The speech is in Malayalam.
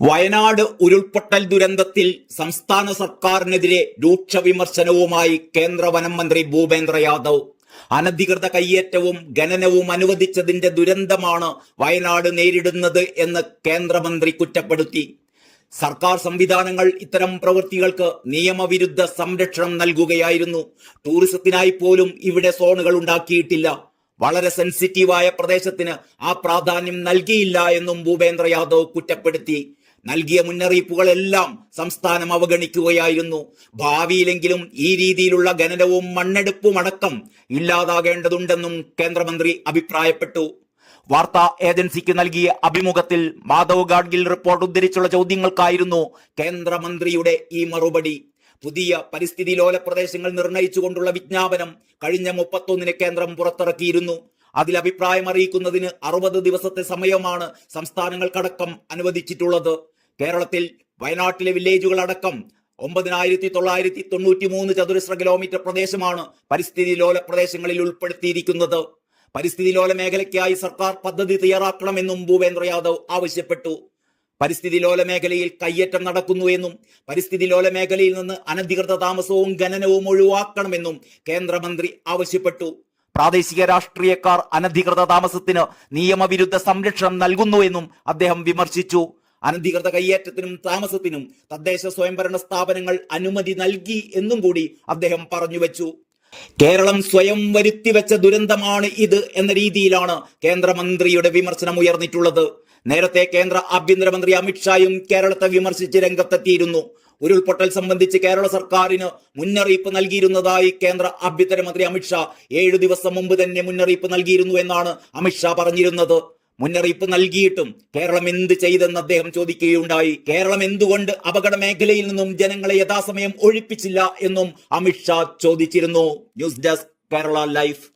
വയനാട് ഉരുൾപൊട്ടൽ ദുരന്തത്തിൽ സംസ്ഥാന സർക്കാരിനെതിരെ രൂക്ഷ വിമർശനവുമായി കേന്ദ്ര വനം മന്ത്രി ഭൂപേന്ദ്ര യാദവ്. അനധികൃത കയ്യേറ്റവും ഖനനവും അനുവദിച്ചതിന്റെ ദുരന്തമാണ് വയനാട് നേരിടുന്നത് എന്ന് കേന്ദ്രമന്ത്രി കുറ്റപ്പെടുത്തി. സർക്കാർ സംവിധാനങ്ങൾ ഇത്തരം പ്രവൃത്തികൾക്ക് നിയമവിരുദ്ധ സംരക്ഷണം നൽകുകയായിരുന്നു. ടൂറിസത്തിനായി പോലും ഇവിടെ സോണുകൾ ഉണ്ടാക്കിയിട്ടില്ല. വളരെ സെൻസിറ്റീവായ പ്രദേശത്തിന് ആ പ്രാധാന്യം നൽകിയില്ല എന്നും ഭൂപേന്ദ്ര യാദവ് കുറ്റപ്പെടുത്തി. നൽകിയ മുന്നറിയിപ്പുകളെല്ലാം സംസ്ഥാനം അവഗണിക്കുകയായിരുന്നു. ഭാവിയിലെങ്കിലും ഈ രീതിയിലുള്ള ഖനനവും മണ്ണെടുപ്പും അടക്കം ഇല്ലാതാകേണ്ടതുണ്ടെന്നും കേന്ദ്രമന്ത്രി അഭിപ്രായപ്പെട്ടു. വാർത്താ ഏജൻസിക്ക് നൽകിയ അഭിമുഖത്തിൽ മാധവ് ഗാഡ്ഗിൽ റിപ്പോർട്ട് ഉദ്ധരിച്ചുള്ള ചോദ്യങ്ങൾക്കായിരുന്നു കേന്ദ്രമന്ത്രിയുടെ ഈ മറുപടി. പുതിയ പരിസ്ഥിതി ലോല പ്രദേശങ്ങൾ നിർണയിച്ചുകൊണ്ടുള്ള വിജ്ഞാപനം കഴിഞ്ഞ മുപ്പത്തൊന്നിന് കേന്ദ്രം പുറത്തിറക്കിയിരുന്നു. അതിൽ അഭിപ്രായം അറിയിക്കുന്നതിന് അറുപത് ദിവസത്തെ സമയമാണ് സംസ്ഥാനങ്ങൾക്കടക്കം അനുവദിച്ചിട്ടുള്ളത്. കേരളത്തിൽ വയനാട്ടിലെ വില്ലേജുകൾ അടക്കം ഒമ്പതിനായിരത്തി തൊള്ളായിരത്തി തൊണ്ണൂറ്റി മൂന്ന് ചതുരശ്ര കിലോമീറ്റർ പ്രദേശമാണ് പരിസ്ഥിതി ലോല പ്രദേശങ്ങളിൽ ഉൾപ്പെടുത്തിയിരിക്കുന്നത്. പരിസ്ഥിതി ലോല മേഖലയ്ക്കായി സർക്കാർ പദ്ധതി തയ്യാറാക്കണമെന്നും ഭൂപേന്ദ്ര യാദവ് ആവശ്യപ്പെട്ടു. പരിസ്ഥിതി ലോല മേഖലയിൽ കയ്യേറ്റം നടക്കുന്നു എന്നും പരിസ്ഥിതി ലോല മേഖലയിൽ നിന്ന് അനധികൃത താമസവും ഖനനവും ഒഴിവാക്കണമെന്നും കേന്ദ്രമന്ത്രി ആവശ്യപ്പെട്ടു. പ്രാദേശിക രാഷ്ട്രീയക്കാർ അനധികൃത താമസത്തിന് നിയമവിരുദ്ധ സംരക്ഷണം നൽകുന്നു എന്നും അദ്ദേഹം വിമർശിച്ചു. അനധികൃത കയ്യേറ്റത്തിനും താമസത്തിനും തദ്ദേശ സ്വയംഭരണ സ്ഥാപനങ്ങൾ അനുമതി നൽകി എന്നും കൂടി അദ്ദേഹം പറഞ്ഞു വെച്ചു. കേരളം സ്വയം വരുത്തിവെച്ച ദുരന്തമാണ് ഇത് എന്ന രീതിയിലാണ് കേന്ദ്രമന്ത്രിയുടെ വിമർശനം ഉയർന്നിട്ടുള്ളത്. നേരത്തെ കേന്ദ്ര ആഭ്യന്തരമന്ത്രി അമിത്ഷായും കേരളത്തെ വിമർശിച്ച് രംഗത്തെത്തിയിരുന്നു. ഉരുൾപൊട്ടൽ സംബന്ധിച്ച് കേരള സർക്കാരിന് മുന്നറിയിപ്പ് നൽകിയിരുന്നതായി കേന്ദ്ര ആഭ്യന്തരമന്ത്രി അമിത്ഷാ ഏഴു ദിവസം മുമ്പ് തന്നെ മുന്നറിയിപ്പ് നൽകിയിരുന്നു എന്നാണ് അമിത്ഷാ പറഞ്ഞിരുന്നത്. മുന്നറിയിപ്പ് നൽകിയിട്ടും കേരളം എന്ത് ചെയ്തെന്ന് അദ്ദേഹം ചോദിക്കുകയുണ്ടായി. കേരളം എന്തുകൊണ്ട് അപകട മേഖലയിൽ നിന്നും ജനങ്ങളെ യഥാസമയം ഒഴിപ്പിച്ചില്ല എന്നും അമിത്ഷാ ചോദിച്ചിരുന്നു. News desk Kerala life.